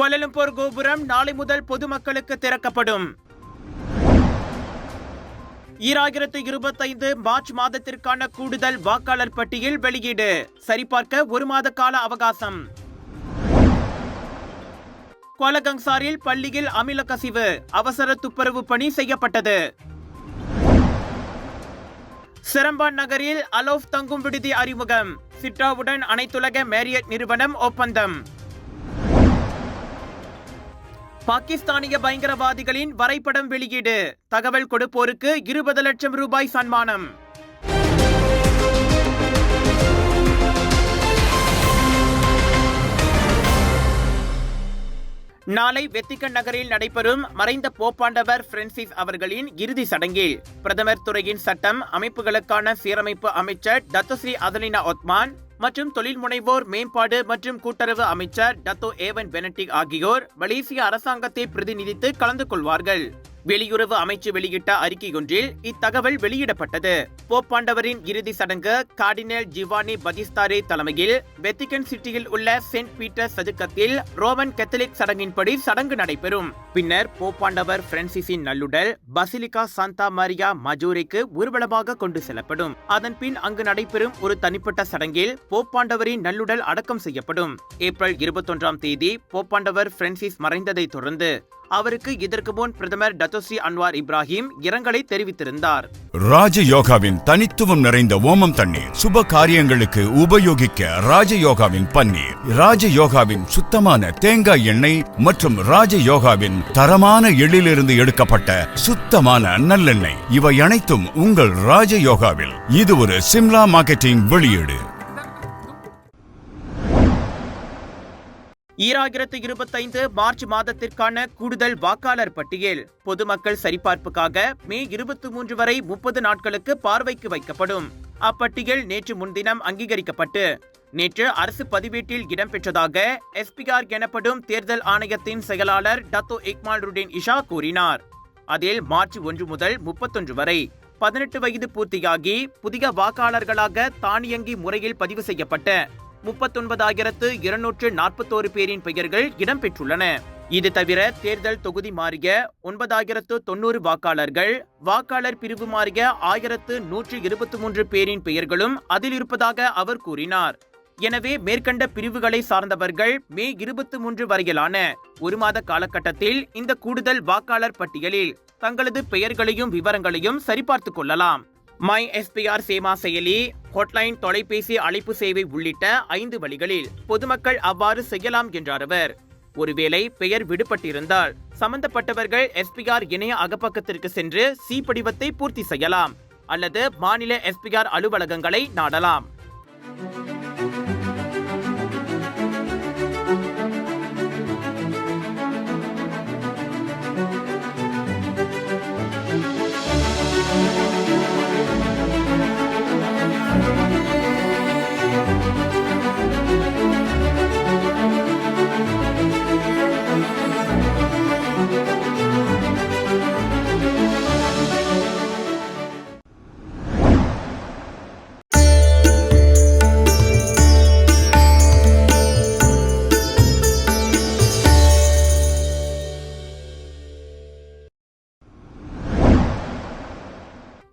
கோலலம்பூர் கோபுரம் நாளை முதல் பொதுமக்களுக்கு திறக்கப்படும். ஈராயிரத்து இருபத்தைந்து மார்ச் மாதத்திற்கான கூடுதல் வாக்காளர் பட்டியல் வெளியீடு. சரிபார்க்க ஒரு மாத கால அவகாசம். கோலகங்சாரில் பள்ளியில் அமில கசிவு அவசர துப்புரவு பணி செய்யப்பட்டது. சிரம்பான் நகரில் அலோஃப் தங்கும் விடுதி அறிமுகம். சிட்டாவுடன் அனைத்துலக மேரியட் நிறுவனம் ஒப்பந்தம். பாகிஸ்தானிய பயங்கரவாதிகளின் வரைபடம் வெளியீடு. தகவல் கொடுப்போருக்கு இருபது லட்சம் ரூபாய் சன்மானம். நாளை வெத்திகன் நகரில் நடைபெறும் மறைந்த போப்பாண்டவர் பிரான்சிஸ் அவர்களின் இறுதி சடங்கில் பிரதமர் துறையின் சட்டம் அமைப்புகளுக்கான சீரமைப்பு அமைச்சர் டத்தஸ்ரீ அதலினா ஒத்மான் மற்றும் தொழில் முனைவோர் மேம்பாடு மற்றும் கூட்டுறவு அமைச்சர் டத்தோ ஏவன் பெனட்டிக் ஆகியோர் மலேசிய அரசாங்கத்தை பிரதிநிதித்து கலந்து கொள்வார்கள். வெளியுறவு அமைச்சு வெளியிட்ட அறிக்கையொன்றில் இத்தகவல் வெளியிடப்பட்டது. போப்பாண்டவரின் இறுதி சடங்கு கார்டினல் ஜிவானி பதிஸ்தாரே தலைமையில் வெத்திகன் சிட்டியில் உள்ள சென்ட் பீட்டர் சதுக்கத்தில் ரோமன் கத்தலிக் சடங்கின்படி சடங்கு நடைபெறும். பின்னர் போப்பாண்டவர் பிரான்சிஸின் நல்லுடல் பசிலிகா சாந்தா மரியா மஜூரிக்கு ஊர்வலமாக கொண்டு செல்லப்படும். அதன் பின் அங்கு நடைபெறும் ஒரு தனிப்பட்ட சடங்கில் போப்பாண்டவரின் நல்லுடல் அடக்கம் செய்யப்படும். ஏப்ரல் இருபத்தொன்றாம் தேதி போப்பாண்டவர் பிரான்சிஸ் மறைந்ததை தொடர்ந்து அவருக்கு இதற்கு முன் பிரதமர் டத்தோசி அன்வார் இப்ராஹிம் இரங்கலை தெரிவித்திருந்தார். ராஜயோகாவின் தனித்துவம் நிறைந்த ஓமம் தண்ணீர் சுப காரியங்களுக்கு உபயோகிக்க ராஜயோகாவின் பன்னீர். ராஜயோகாவின் சுத்தமான தேங்காய் எண்ணெய் மற்றும் ராஜயோகாவின் தரமான எள்ளிலிருந்து எடுக்கப்பட்ட சுத்தமான நல்லெண்ணெய். இவை அனைத்தும் உங்கள் ராஜயோகாவில். இது ஒரு சிம்லா மார்க்கெட்டிங் வெளியீடு. ஈராயிரத்து இருபத்தைந்து மார்ச் மாதத்திற்கான கூடுதல் வாக்காளர் பட்டியல். பொதுமக்கள் சரிபார்ப்புக்காக மே இருபத்தி மூன்று வரை முப்பது நாட்களுக்கு பார்வைக்கு வைக்கப்படும். அப்பட்டியல் நேற்று முன்தினம் அங்கீகரிக்கப்பட்டு. நேற்று அரசு பதிவேட்டில் இடம்பெற்றதாக எஸ்பிஆர் எனப்படும் தேர்தல் ஆணையத்தின் செயலாளர் டத்தோ இக்மால் ருடின் இஷா கூறினார். அதில் மார்ச் ஒன்று முதல் முப்பத்தொன்று வரை பதினெட்டு வயது பூர்த்தியாகி புதிய வாக்காளர்களாக தானியங்கி முறையில் பதிவு செய்யப்பட்ட முப்பத்தொன்பதாயிரத்து இருநூற்று நாற்பத்தோரு பேரின் பெயர்கள் இடம்பெற்றுள்ளன. இது தவிர தேர்தல் தொகுதி மாறிய ஒன்பதாயிரத்து தொண்ணூறு வாக்காளர்கள் வாக்காளர் பிரிவு மாறிய ஆயிரத்து நூற்று இருபத்தி மூன்று பேரின் பெயர்களும் அதில் இருப்பதாக அவர் கூறினார். எனவே மேற்கண்ட பிரிவுகளை சார்ந்தவர்கள் மே இருபத்தி மூன்று வரையிலான ஒரு மாத காலகட்டத்தில் இந்த கூடுதல் வாக்காளர் பட்டியலில் தங்களது பெயர்களையும் விவரங்களையும் சரிபார்த்துக் கொள்ளலாம். மை எஸ்பிஆர் சேமா செயலி ஹொட்லைன் தொலைபேசி அழைப்பு சேவை உள்ளிட்ட ஐந்து வழிகளில் பொதுமக்கள் அவ்வாறு செய்யலாம் என்றார் அவர். ஒருவேளை பெயர் விடுபட்டிருந்தால் சம்பந்தப்பட்டவர்கள் எஸ்பிஆர் இணைய அகப்பக்கத்திற்கு சென்று சி படிவத்தை பூர்த்தி செய்யலாம் அல்லது மாநில எஸ்பிஆர் அலுவலகங்களை நாடலாம்.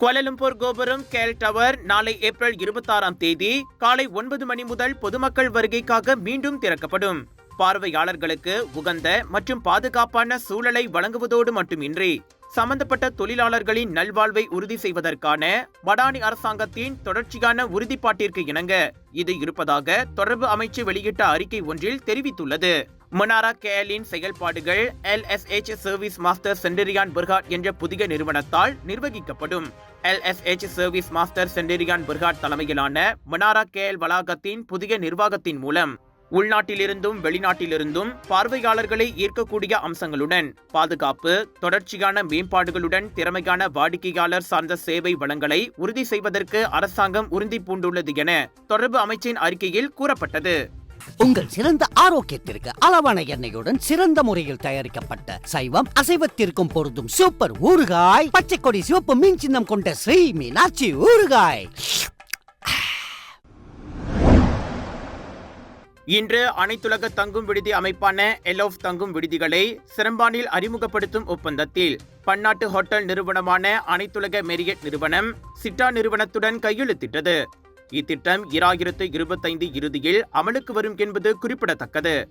கோலலம்பூர் கோபுரம் கேல் டவர் நாளை ஏப்ரல் இருபத்தாறாம் தேதி காலை ஒன்பது மணி முதல் பொதுமக்கள் வருகைக்காக மீண்டும் திறக்கப்படும். பார்வையாளர்களுக்கு உகந்த மற்றும் பாதுகாப்பான சூழலை வழங்குவதோடு மட்டுமின்றி சம்பந்தப்பட்ட தொழிலாளர்களின் நல்வாழ்வை உறுதி செய்வதற்கான மடானி அரசாங்கத்தின் தொடர்ச்சியான உறுதிப்பாட்டிற்கு இணங்க இது இருப்பதாக தொடர்பு அமைச்சு வெளியிட்ட அறிக்கை ஒன்றில் தெரிவித்துள்ளது. மொனாரா கேலின் செயல்பாடுகள் எல்எஸ்ஹெச் சர்வீஸ் மாஸ்டர் சென்டரியான் பிர்காட் என்ற புதிய நிறுவனத்தால் நிர்வகிக்கப்படும். எல்எஸ்ஹெச் சர்வீஸ் மாஸ்டர் சென்டரியான் பிர்காட் தலைமையிலான மொனாரா கேஎல் வளாகத்தின் புதிய நிர்வாகத்தின் மூலம் உள்நாட்டிலிருந்தும் வெளிநாட்டிலிருந்தும் பார்வையாளர்களை ஈர்க்கக்கூடிய அம்சங்களுடன் பாதுகாப்பு தொடர்ச்சியான மேம்பாடுகளுடன் திறமையான வாடிக்கையாளர் சார்ந்த சேவை வளங்களை உறுதி செய்வதற்கு அரசாங்கம் உறுதி பூண்டுள்ளது என தொடர்பு அமைச்சின் அறிக்கையில் கூறப்பட்டது. உங்கள் சிறந்த ஆரோக்கியத்திற்கு அளவான எண்ணெயுடன் சிறந்த முறையில் தயாரிக்கப்பட்ட சைவம் அசைவத்திற்கும் பொருந்தும் சூப்பர் ஊறுகாய் பச்சை கொடி சிவப்பு மீன் சின்னம் கொண்ட ஸ்ரீ மீனாட்சி ஊறுகாய். இன்று அனைத்துலக தங்கும் விடுதி அமைப்பான எலோஃப் தங்கும் விடுதிகளை சிரம்பானில் அறிமுகப்படுத்தும் ஒப்பந்தத்தில் பன்னாட்டு ஹோட்டல் நிறுவனமான அனைத்துலக மெரியட் நிறுவனம் சிட்டா நிறுவனத்துடன் கையெழுத்திட்டது. இத்திட்டம் இராயிரத்து இருபத்தைந்து இறுதியில் அமலுக்கு வரும் என்பது குறிப்பிடத்தக்கது.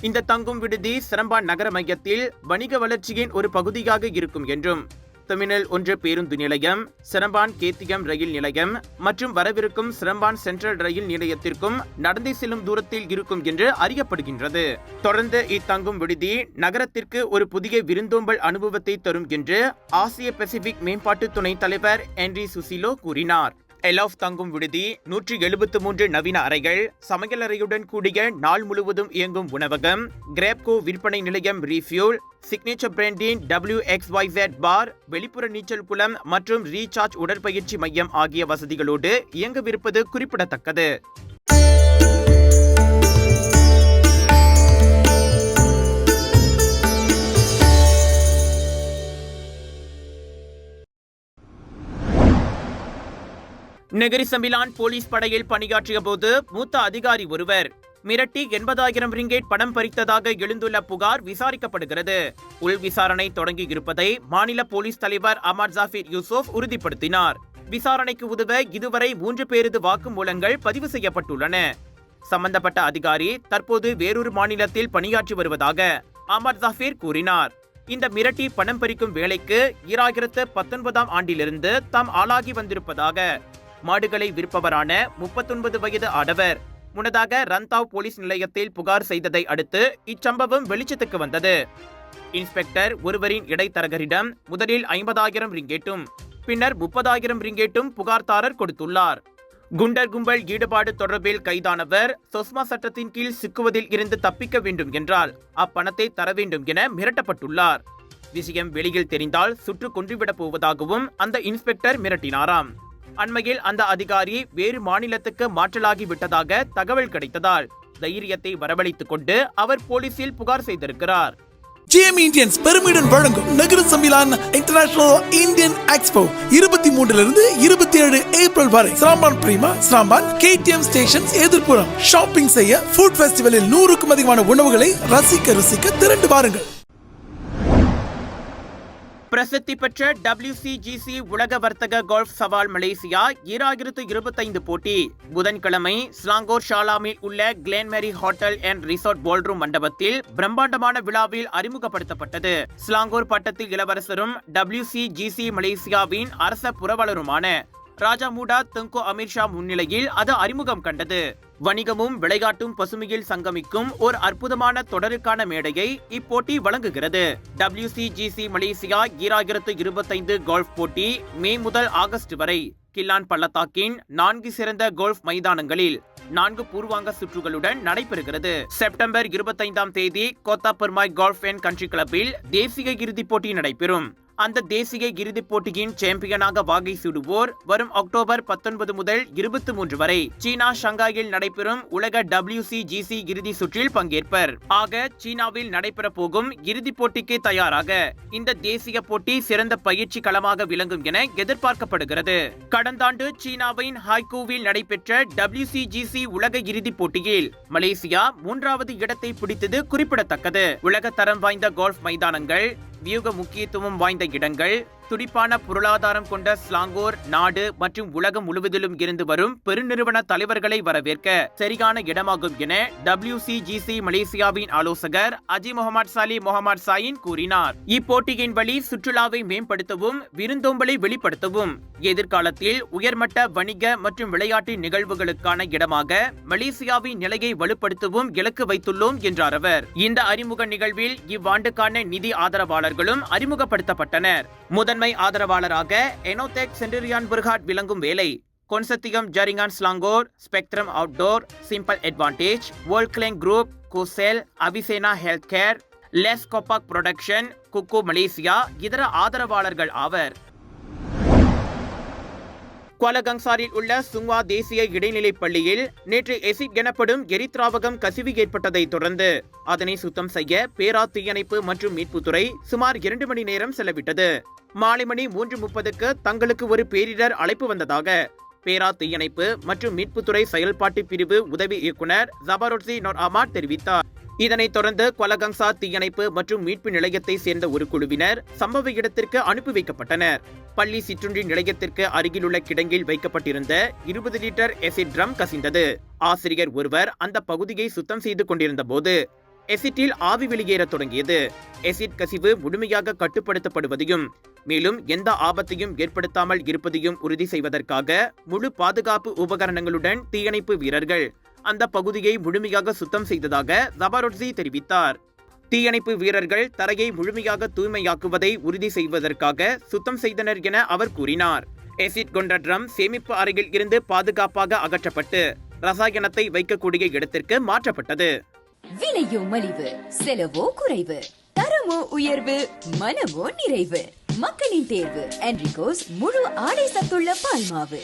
இந்த தங்கும் விடுதி சிரம்பான் நகர மையத்தில் வணிக வளர்ச்சியின் ஒரு பகுதியாக இருக்கும் என்றும் தமிழல் ஒன்று பேருந்து நிலையம் சிரம்பான் கேத்தியம் ரயில் நிலையம் மற்றும் வரவிருக்கும் சிரம்பான் சென்ட்ரல் ரயில் நிலையத்திற்கும் நடந்து செல்லும் தூரத்தில் இருக்கும் என்று அறியப்படுகின்றது. தொடர்ந்து இத்தங்கும் விடுதி நகரத்திற்கு ஒரு புதிய விருந்தோம்பல் அனுபவத்தை தரும் என்று ஆசிய பசிபிக் மேம்பாட்டு துணைத் தலைவர் என்ரி சுசிலோ கூறினார். எலாஃப் தங்கும் விடுதி நூற்றி எழுபத்து மூன்று நவீன அறைகள் சமையலறையுடன் கூடிய நாள் முழுவதும் இயங்கும் உணவகம் கிரேப்கோ விற்பனை நிலையம் ரீஃபியூல் சிக்னேச்சர் பிராண்டின் டபிள்யூ எக்ஸ் பார் வெளிப்புற நீச்சல் குளம் மற்றும் ரீசார்ஜ் உடற்பயிற்சி மையம் ஆகிய வசதிகளோடு இயங்கவிருப்பது குறிப்பிடத்தக்கது. நெகிரி சம்பிலான் போலீஸ் படையில் பணியாற்றிய போது மூத்த அதிகாரி ஒருவர் மிரட்டி எண்பதாயிரம் ரிங்கேட் பணம் பறித்ததாக எழுந்துள்ள புகார் விசாரிக்கப்படுகிறது. உள் விசாரணை தொடங்கி இருப்பதை மாநில போலீஸ் தலைவர் அமர் ஜாஃபிர் யூசுப் உறுதிப்படுத்தினார். விசாரணைக்கு உதவ இதுவரை மூன்று பேரது வாக்குமூலங்கள் பதிவு செய்யப்பட்டுள்ளன. சம்பந்தப்பட்ட அதிகாரி தற்போது வேறொரு மாநிலத்தில் பணியாற்றி வருவதாக அமர் ஜாஃபீர் கூறினார். இந்த மிரட்டி பணம் பறிக்கும் வேலைக்கு ஈராயிரத்து பத்தொன்பதாம் ஆண்டிலிருந்து தாம் ஆளாகி வந்திருப்பதாக மாடுகளை விற்பவரான முப்பத்தொன்பது வயது ஆடவர். முன்னதாக ரந்தாவ் போலீஸ் நிலையத்தில் புகார் செய்ததை அடுத்து இச்சம்பவம் வெளிச்சத்துக்கு வந்தது. இன்ஸ்பெக்டர் ஒருவரின் இடைத்தரகரிடம் முதலில் ஐம்பதாயிரம் ரிங்கேட்டும் பின்னர் முப்பதாயிரம் ரிங்கேட்டும் புகார்தாரர் கொடுத்துள்ளார். குண்டர் கும்பல் ஈடுபாடு தொடர்பில் கைதானவர் சொஸ்மா சட்டத்தின் கீழ் சிக்குவதில் இருந்து தப்பிக்க வேண்டும் என்றால் அப்பணத்தை தர வேண்டும் என மிரட்டப்பட்டுள்ளார். விஷயம் வெளியில் தெரிந்தால் சுற்று கொன்றுவிடப் போவதாகவும் அந்த இன்ஸ்பெக்டர் மிரட்டினாராம். அண்மையில் அந்த அதிகாரி வேறு மாநிலத்துக்கு மாற்றலாகி விட்டதாக தகவல் கிடைத்ததால் தைரியத்தை வரவழைத்துக் கொண்டு அவர் போலீசில் புகார் செய்திருக்கிறார். ஜிஎம் இந்தியன்ஸ் பெருமிடன் வழங்கும் நகர சமிலான் இன்டர்நேஷனல் இந்தியன் எக்ஸ்போ இருபத்தி மூன்றுல இருந்து இருபத்தி ஏழு ஏப்ரல் வரை. சாம்பான் பிரீமா சாம்பான் கேடிஎம் ஸ்டேஷன் எதிர்ப்புறம். ஷாப்பிங் செய்ய ஃபுட் ஃபெஸ்டிவலில் நூறுக்கும் அதிகமான உணவுகளை ரசிக்க ருசிக்க திரண்டு வாருங்கள். பிரசித்தி பெற்ற WCGC உலக வர்த்தக கோல்ஃப் சவால் மலேசியா ஈராயிரத்து இருபத்தைந்து போட்டி. புதன்கிழமை ஸ்லாங்கோர் ஷாலாமில் உள்ள Glenmarie hotel and resort ballroom மண்டபத்தில் பிரம்மாண்டமான விழாவில் அறிமுகப்படுத்தப்பட்டது. ஸ்லாங்கோர் பட்டத்து இளவரசரும் WCGC மலேசியாவின் அரச புரவலருமான ராஜா மூடா தெங்கோ அமீர்ஷா முன்னிலையில் அது அறிமுகம் கண்டது. வணிகமும் விளையாட்டும் பசுமையில் சங்கமிக்கும் ஒரு அற்புதமான தொடருக்கான மேடையை இப்போட்டி வழங்குகிறது. WCGC மலேசியா ஈராயிரத்து இருபத்தைந்து கோல்ஃப் போட்டி மே முதல் ஆகஸ்ட் வரை கில்லான் பள்ளத்தாக்கின் நான்கு சிறந்த கோல்ஃப் மைதானங்களில் நான்கு பூர்வாங்க சுற்றுகளுடன் நடைபெறுகிறது. செப்டம்பர் இருபத்தைந்தாம் தேதி கோத்தாபர்மாய் கோல்ஃப் அண்ட் கண்ட்ரி கிளப்பில் தேசிய இறுதிப் போட்டி நடைபெறும். அந்த தேசிய இறுதிப் போட்டியின் சாம்பியனாக வாகை சூடுவோர் வரும் அக்டோபர் பத்தொன்பது முதல் இருபத்தி மூன்று வரை. சீனா ஷங்காயில் நடைபெறும் உலக WCGC இறுதி சுற்றில் பங்கேற்பர். ஆக சீனாவில் நடைபெற போகும் இறுதிப் போட்டிக்கு தயாராக. இந்த தேசிய போட்டி சிறந்த பயிற்சி களமாக விளங்கும் என எதிர்பார்க்கப்படுகிறது. கடந்த ஆண்டு சீனாவின் ஹாய்கூவில் நடைபெற்ற WCGC உலக இறுதிப் போட்டியில் மலேசியா மூன்றாவது இடத்தை பிடித்தது குறிப்பிடத்தக்கது. உலக தரம் வாய்ந்த கோல்ஃப் மைதானங்கள் வியூக முக்கியத்துவம் வாய்ந்த இடங்கள் துடிப்பான பொருளாதாரம் கொண்ட ஸ்லாங்கோர் நாடு மற்றும் உலகம் முழுவதிலும் இருந்து வரும் பெருநிறுவன தலைவர்களை வரவேற்க சரியான இடமாகும் என டபிள்யூ சி மலேசியாவின் ஆலோசகர் அஜி முகமது சாலி முகமது சாயின் கூறினார். இப்போட்டியின் வழி சுற்றுலாவை மேம்படுத்தவும் விருந்தோம்பலை வெளிப்படுத்தவும் எதிர்காலத்தில் உயர்மட்ட வணிக மற்றும் விளையாட்டு நிகழ்வுகளுக்கான இடமாக மலேசியாவின் நிலையை வலுப்படுத்தவும் இலக்கு வைத்துள்ளோம் என்றார் அவர். இந்த அறிமுக நிகழ்வில் இவ்வாண்டுக்கான நிதி ஆதரவாளர்களும் அறிமுகப்படுத்தப்பட்டனர். முதல் முதன்மை ஆதரவாளராக எனோதெக் சென்டரியான் புர்காட் விளங்கும் வேலை. கொன்சத்தியம் ஜரிங்கான் Selangor Spectrum Outdoor Simple Advantage World கிளைங் group குசெல் Avicenna health care Les Copaque production குக்கு மலேசியா இதர ஆதரவாளர்கள் ஆவர். குவாலகங்சாரில் உள்ள சுங்வா தேசிய இடைநிலைப் பள்ளியில் நேற்று எசிட் எனப்படும் எரித்ராவகம் கசிவு ஏற்பட்டதை தொடர்ந்து அதனை சுத்தம் செய்ய பேரா தீயணைப்பு மற்றும் மீட்புத்துறை சுமார் இரண்டு மணி நேரம் செலவிட்டது. மாலை மணி மூன்று முப்பதுக்கு தங்களுக்கு ஒரு பேரிடர் அழைப்பு வந்ததாக பேரா தீயணைப்பு மற்றும் மீட்புத்துறை செயல்பாட்டு பிரிவு உதவி இயக்குனர் ஜபரோட்சி நோர் அமாட் தெரிவித்தார். இதனைத் தொடர்ந்து கொலகங்சா தீயணைப்பு மற்றும் மீட்பு நிலையத்தை சேர்ந்த ஒரு குழுவினர் சம்பவ இடத்திற்கு அனுப்பி வைக்கப்பட்டனர். பள்ளி சிற்றுண்டி நிலையத்திற்கு அருகிலுள்ள கிடங்கில் வைக்கப்பட்டிருந்த இருபது லிட்டர் எசிட் ட்ரம் கசிந்தது. ஆசிரியர் ஒருவர் அந்த பகுதியை சுத்தம் செய்து கொண்டிருந்த போது எசிட்டில் ஆவி வெளியேறத் தொடங்கியது. எசிட் கசிவு முழுமையாக கட்டுப்படுத்தப்படுவதையும் மேலும் எந்த ஆபத்தையும் ஏற்படுத்தாமல் இருப்பதையும் உறுதி செய்வதற்காக முழு பாதுகாப்பு உபகரணங்களுடன் தீயணைப்பு வீரர்கள் அந்த பகுதியை முழுமையாக சுத்தம் செய்ததாக ஜபாரோட்ஸி தெரிவித்தார். தீயணைப்பு வீரர்கள் தரையை முழுமையாக தூய்மையாக்குவதை உறுதி செய்வதற்காக சுத்தம் செய்தனர் என அவர் கூறினார். எசிட் கொண்ட ட்ரம் சேமிப்பு அறையில் இருந்து பாதுகாப்பாக அகற்றப்பட்டு ரசாயனத்தை வைக்கக்கூடிய இடத்திற்கு மாற்றப்பட்டது. விலையோ மலிவு செலவோ குறைவு தரமோ உயர்வு மனமோ நிறைவு. மக்களின் தேர்வு என்ரிகோஸ் முழு ஆடை சத்துள்ள பால்மாவு.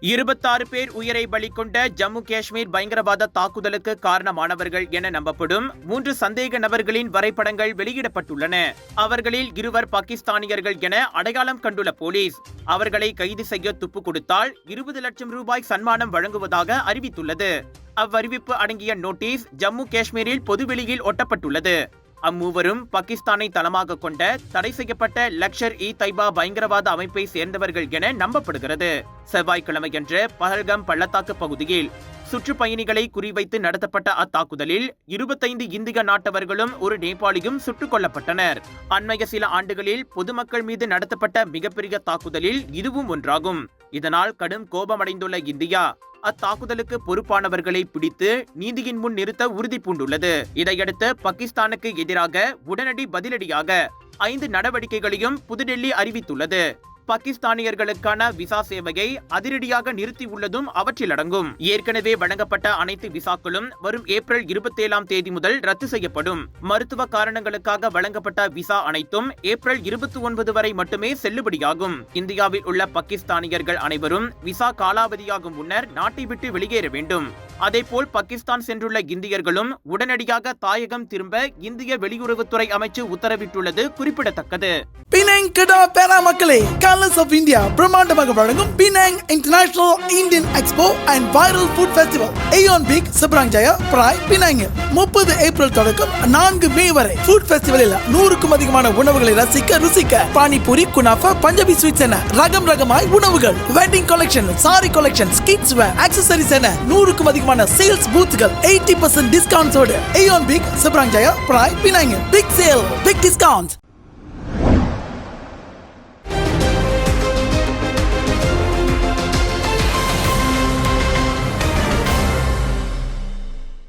இருபத்தாறு பேர் உயிரை பலி கொண்ட ஜம்மு காஷ்மீர் பயங்கரவாத தாக்குதலுக்கு காரணமானவர்கள் என நம்பப்படும் மூன்று சந்தேக நபர்களின் வரைபடங்கள் வெளியிடப்பட்டுள்ளன. அவர்களில் இருவர் பாகிஸ்தானியர்கள் என அடையாளம் கண்டுள்ள போலீஸ் அவர்களை கைது செய்ய துப்பு கொடுத்தால் இருபது லட்சம் ரூபாய் சன்மானம் வழங்குவதாக அறிவித்துள்ளது. அவ்வறிவிப்பு அடங்கிய நோட்டீஸ் ஜம்மு காஷ்மீரில் பொதுவெளியில் ஒட்டப்பட்டுள்ளது. அம்மூவரும் பாகிஸ்தானை தளமாக கொண்ட தடை செய்யப்பட்ட லக்ஷர் இ தைபா பயங்கரவாத அமைப்பை சேர்ந்தவர்கள் என நம்பப்படுகிறது. செவ்வாய்க்கிழமையன்று பஹல்கம் பள்ளத்தாக்கு பகுதியில் சுற்றுப்பயணிகளை குறிவைத்து நடத்தப்பட்ட அத்தாக்குதலில் இருபத்தைந்து இந்திய நாட்டவர்களும் ஒரு நேபாளியும் சுட்டுக் கொல்லப்பட்டனர். அண்மைய சில ஆண்டுகளில் பொதுமக்கள் மீது நடத்தப்பட்ட மிகப்பெரிய தாக்குதலில் இதுவும் ஒன்றாகும். இதனால் கடும் கோபமடைந்துள்ள இந்தியா அத்தாக்குதலுக்கு பொறுப்பானவர்களை பிடித்து நீதியின் முன் நிறுத்த உறுதி பூண்டுள்ளது. இதையடுத்து பாகிஸ்தானுக்கு எதிராக உடனடி பதிலடியாக ஐந்து நடவடிக்கைகளையும் புதுடெல்லி அறிவித்துள்ளது. பாகிஸ்தானியர்களுக்கான விசா சேவையை அதிரடியாக நிறுத்தியுள்ளதும் அவற்றில் அடங்கும். ஏற்கனவே வழங்கப்பட்ட அனைத்து விசாக்களும் வரும் ஏப்ரல் இருபத்தேழாம் தேதி முதல் ரத்து செய்யப்படும். மருத்துவ காரணங்களுக்காக வழங்கப்பட்ட விசா அனைத்தும் ஏப்ரல் இருபத்தி ஒன்பது வரை மட்டுமே செல்லுபடியாகும். இந்தியாவில் உள்ள பாகிஸ்தானியர்கள் அனைவரும் விசா காலாவதியாகும் முன்னர் நாட்டை விட்டு வெளியேற வேண்டும். அதேபோல் பாகிஸ்தான் சென்றுள்ள இந்தியர்களும் உடனடியாக தாயகம் திரும்ப இந்திய வெளியுறவுத்துறை அமைச்சு உத்தரவிட்டுள்ளது குறிப்பிடத்தக்கது. பினாங் கடா பேரா மக்களே கலர்ஸ் ஆஃப் இந்தியா பிரம்மாண்டமாக வழங்கும் Penang international Indian expo and viral food festival Aeon Big Seberang Jaya Prai Penang முப்பது ஏப்ரல் தொடக்கம் நான்கு மே வரை. ஃபுட் ஃபெஸ்டிவலில் நூறுக்கும் அதிகமான உணவுகளை ரசிக்க ருசிக்க. பானிபூரி குனாஃபா பஞ்சாபி ஸ்வீட்ஸ் என ரகம் ரகமாய் உணவுகள். Wedding collection sari collection kids wear accessories என நூறுக்கும் அதிகமான சேல்ஸ் பூத்துகள் eighty percent டிஸ்கவுண்ட்ஸோடு Aeon big Seberang Jaya Prai Penang big sale big discount